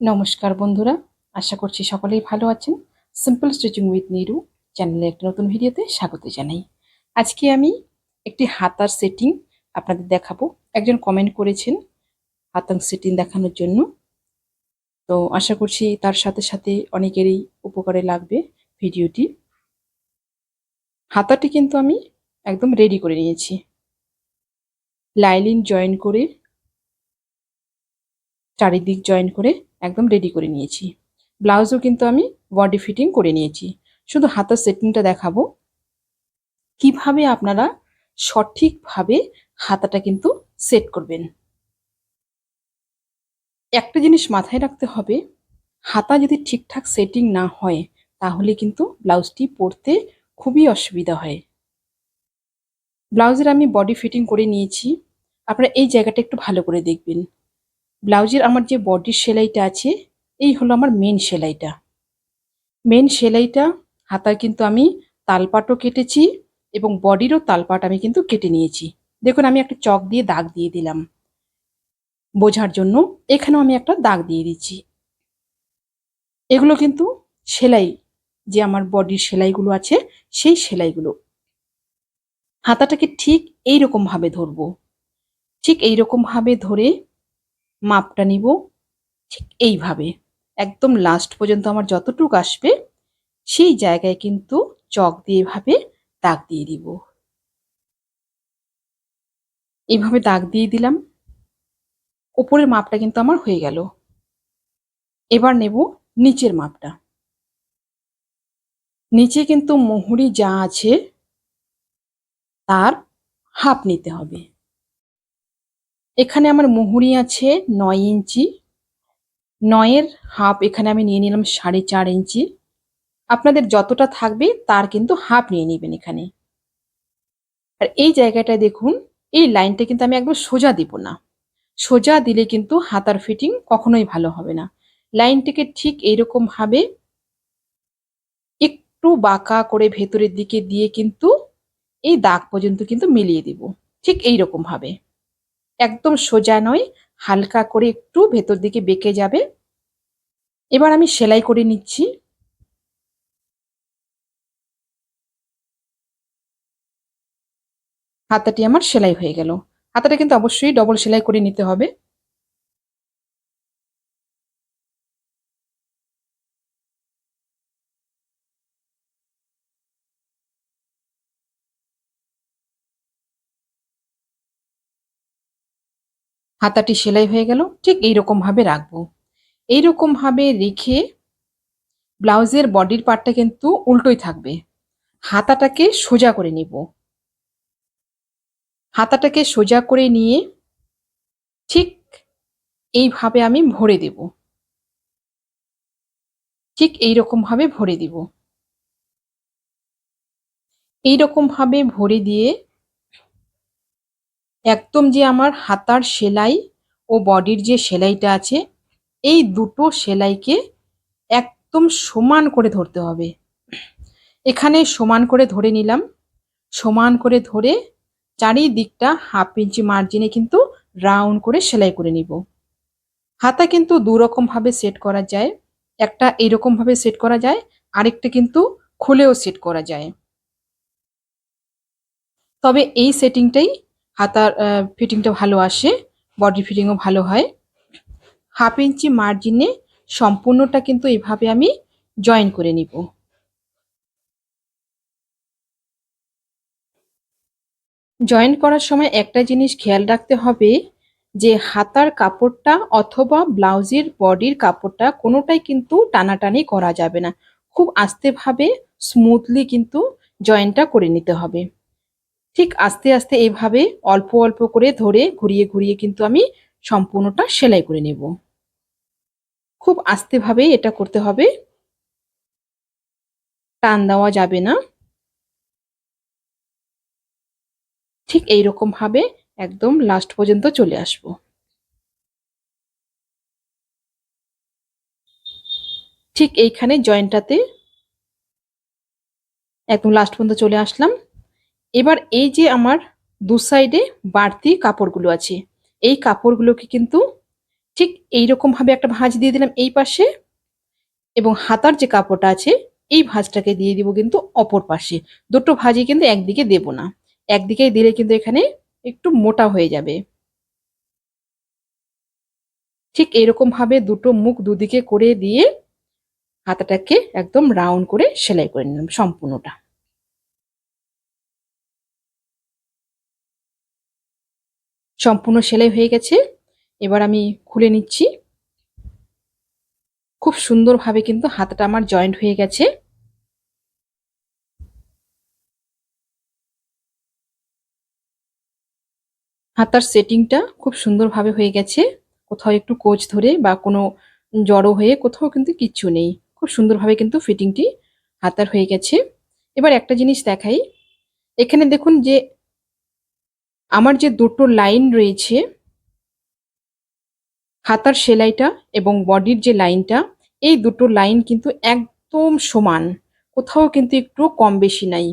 নমস্কার বন্ধুরা, আশা করছি সকলেই ভালো আছেন। সিম্পল স্টিচিং উইথ নিরু চ্যানেলে একটা নতুন ভিডিওতে স্বাগত জানাই। আজকে আমি একটি হাতার সেটিং আপনাদের দেখাবো। একজন কমেন্ট করেছেন হাতার সেটিং দেখানোর জন্য। তো আশা করছি তার সাথে সাথে অনেকেরই উপকারে লাগবে ভিডিওটি। হাতাটি কিন্তু আমি একদম রেডি করে নিয়েছি। লাইলিন জয়েন করে, চারিদিক জয়েন করে একদম রেডি করে নিয়েছি। ব্লাউজও কিন্তু আমি বডি ফিটিং করে নিয়েছি। শুধু হাতার সেটিংটা দেখাবো। কীভাবে আপনারা সঠিকভাবে হাতাটা কিন্তু সেট করবেন। একটা জিনিস মাথায় রাখতে হবে, হাতা যদি ঠিকঠাক সেটিং না হয়, তাহলে কিন্তু ব্লাউজটি পরতে খুবই অসুবিধা হয়। ব্লাউজের আমি বডি ফিটিং করে নিয়েছি। আপনারা এই জায়গাটা একটু ভালো করে দেখবেন। ব্লাউজের আমার যে বডির সেলাইটা আছে, এই হলো আমার মেন সেলাইটা। মেন সেলাইটা, হাতায় কিন্তু আমি তালপাটও কেটেছি এবং বডিরও তালপাট আমি কিন্তু কেটে নিয়েছি। দেখুন, আমি একটা চক দিয়ে দাগ দিয়ে দিলাম। বোঝার জন্য এখানেও আমি একটা দাগ দিয়ে দিচ্ছি। এগুলো কিন্তু সেলাই, যে আমার বডির সেলাইগুলো আছে, সেই সেলাইগুলো। হাতাটাকে ঠিক ভাবে ধরবো। ঠিক ভাবে ধরে মাপটা নিব ঠিক এইভাবে। একদম লাস্ট পর্যন্ত আমার যতটুক আসবে, সেই জায়গায় কিন্তু চক দিয়ে এভাবে দাগ দিয়ে দিব। এইভাবে দাগ দিয়ে দিলাম। ওপরের মাপটা কিন্তু আমার হয়ে গেল। এবার নেব নিচের মাপটা। নিচে কিন্তু মোহরি যা আছে, তার হাফ নিতে হবে। এখানে আমার মুহুরি আছে নয় ইঞ্চি। নয়ের হাফ এখানে আমি নিয়ে নিলাম সাড়ে চার ইঞ্চি। আপনাদের যতটা থাকবে তার কিন্তু হাফ নিয়ে নেবেন এখানে। আর এই জায়গাটায় দেখুন, এই লাইনটা কিন্তু আমি একদম সোজা দিব না। সোজা দিলে কিন্তু হাতার ফিটিং কখনোই ভালো হবে না। লাইনটিকে ঠিক এইরকম ভাবে একটু বাঁকা করে ভেতরের দিকে দিয়ে কিন্তু এই দাগ পর্যন্ত কিন্তু মিলিয়ে দিব। ঠিক এইরকম ভাবে। একদম সোজা নয়, হালকা করে একটু ভেতর দিকে বেঁকে যাবে। এবার আমি সেলাই করে নিচ্ছি। হাতাটি আমার সেলাই হয়ে গেল। হাতাটা কিন্তু অবশ্যই ডবল সেলাই করে নিতে হবে। হাতাটি সেলাই হয়ে গেল, ঠিক এইরকম ভাবে রাখব। এইরকম ভাবে রেখে ব্লাউজের বডির পার্টটা কিন্তু উল্টোই থাকবে। হাতাটাকে সোজা করে নিব। হাতাটাকে সোজা করে নিয়ে ঠিক এইভাবে আমি ভরে দেব। ঠিক এইরকম ভাবে ভরে দিব। এইরকম ভাবে ভরে দিয়ে একদম যে আমার হাতার সেলাই ও বডির যে সেলাইটা আছে, এই দুটো সেলাইকে একদম সমান করে ধরতে হবে। এখানে সমান করে ধরে নিলাম। সমান করে ধরে চারিদিকটা হাফ ইঞ্চি মার্জিনে কিন্তু রাউন্ড করে সেলাই করে নিব। হাতা কিন্তু দু ভাবে সেট করা যায়। একটা এইরকম ভাবে সেট করা যায়, আরেকটা কিন্তু খুলেও সেট করা যায়। তবে এই সেটিংটাই হাতার ফিটিংটা ভালো আসে বডি ফিটিংও ভালো হয়। হাফ ইঞ্চি মার্জিনে সম্পূর্ণটা কিন্তু এভাবে আমি জয়েন করে নিব। জয়েন করার সময় একটা জিনিস খেয়াল রাখতে হবে যে হাতার কাপড়টা অথবা ব্লাউজের বডির কাপড়টা কোনোটাই কিন্তু টানাটানি করা যাবে না। খুব আস্তেভাবে স্মুথলি কিন্তু জয়েনটা করে নিতে হবে। ঠিক আস্তে আস্তে এভাবে অল্প অল্প করে ধরে ঘুরিয়ে ঘুরিয়ে কিন্তু আমি সম্পূর্ণটা সেলাই করে নেব। খুব আস্তেভাবে এটা করতে হবে। টান দেওয়া যাবে না। ঠিক এইরকম ভাবে একদম লাস্ট পর্যন্ত চলে আসব। ঠিক এইখানে জয়েন্টটাতে একদম লাস্ট পর্যন্ত চলে আসলাম। এবার এই যে আমার দু সাইডে বাড়তি কাপড়গুলো আছে, এই কাপড়গুলোকে কিন্তু ঠিক এইরকমভাবে একটা ভাঁজ দিয়ে দিলাম এই পাশে এবং হাতার যে কাপড়টা আছে, এই ভাঁজটাকে দিয়ে দিব কিন্তু অপর পাশে। দুটো ভাঁজই কিন্তু একদিকে দেব না। একদিকে দিলে কিন্তু এখানে একটু মোটা হয়ে যাবে। ঠিক এরকম ভাবে দুটো মুখ দুদিকে করে দিয়ে হাতাটাকে একদম রাউন্ড করে সেলাই করে নিলাম সম্পূর্ণটা। সম্পূর্ণ সেলাই হয়ে গেছে। এবার আমি খুলে নিচ্ছি। খুব সুন্দরভাবে কিন্তু হাতাটা আমার জয়েন্ট হয়ে গেছে। হাতার সেটিংটা খুব সুন্দরভাবে হয়ে গেছে। কোথাও একটু কোচ ধরে বা কোনো জড়ো হয়ে কোথাও কিন্তু কিচ্ছু নেই। খুব সুন্দরভাবে কিন্তু ফিটিংটি হাতার হয়ে গেছে। এবার একটা জিনিস দেখাই। এখানে দেখুন যে আমার যে দুটো লাইন রয়েছে, হাতার সেলাইটা এবং বডির যে লাইনটা, এই দুটো লাইন কিন্তু একদম সমান, কোথাও কিন্তু একটু কম বেশি নাই।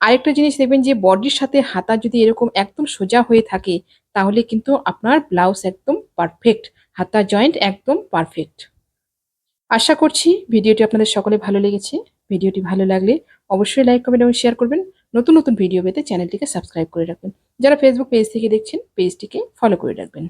আরেকটা জিনিস দেখবেন যে বডির সাথে হাতা যদি এরকম একদম সোজা হয়ে থাকে, তাহলে কিন্তু আপনার ব্লাউজ একদম পারফেক্ট, হাতা জয়েন্ট একদম পারফেক্ট। আশা করছি ভিডিওটি আপনাদের সকলে ভালো লেগেছে। ভিডিওটি ভালো লাগলে অবশ্যই লাইক, কমেন্ট এবং শেয়ার করবেন। নতুন নতুন ভিডিও পেতে চ্যানেলটিকে সাবস্ক্রাইব করে রাখবেন। যারা ফেসবুক পেজ থেকে দেখছেন পেজটিকে ফলো করে রাখবেন।